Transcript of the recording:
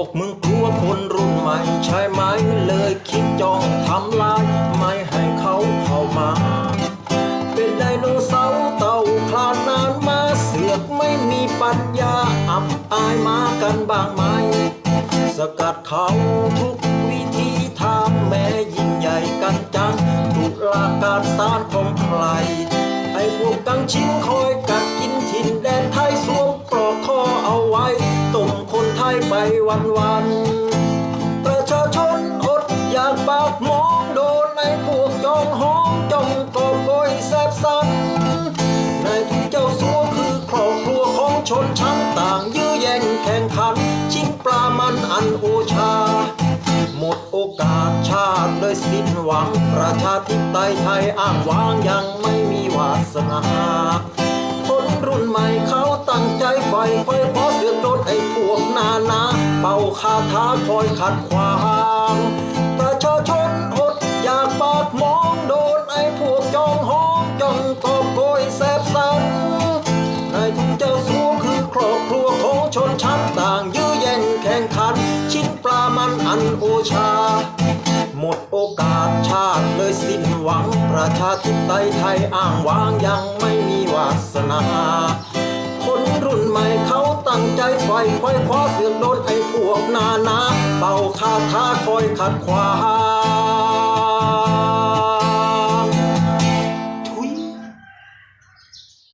วกมึงกลัวคนรุ่นใหม่ใช่ไหมเลยคิดจองทำลายไม่ให้เขาเข้ามา เป็นไดโนเสาร์เต่าคลานนานมาเสือกไม่มีปัญญาอับอายมากันบ้างไหม สกัดเขาทุกวิธีทางแม้ยิ่งใหญ่กันจังตุลาการสารของใครให้พวกกังชิ้นคอยกัน วันวันประชาชนอดอยากปากมองโดนในพวกจองห้องจองกอบโกยแสบสันในทุกเจ้าสัวคือครอบครัวของชนชั้นต่างยื้อแย่งแข่งขัน ชิงปลามันอันโอชา หมดโอกาสชาติเลยสิ้นหวัง ประชาธิปไตยไทยอ้างว้างยังไม่มีวาสนาคนรุ่นใหม่เขาตั้งใจ ไฟไฟเพราะเสือกโดนไอ้พวกนานาเป่าคาถาคอยขัดขวางประชาชนอดอยากปากมองโดนไอ้พวกจองห้องจองกอบโกยแสบสันในทุกเจ้าสัวคือครอบครัวของชนชั้นต่างยื้อแย่งแข่งขัน ชิ้นปลามันอันโอชา หมดโอกาสชาติเลยสิ้นหวัง ประชาธิปไตยไทยอ้างว้างยังไม่มีวาสนา ตั้งใจไฟไขว้คว้าเสือกโดนไอ้พวกนานาเป่าคาถาคอยขัดขวาง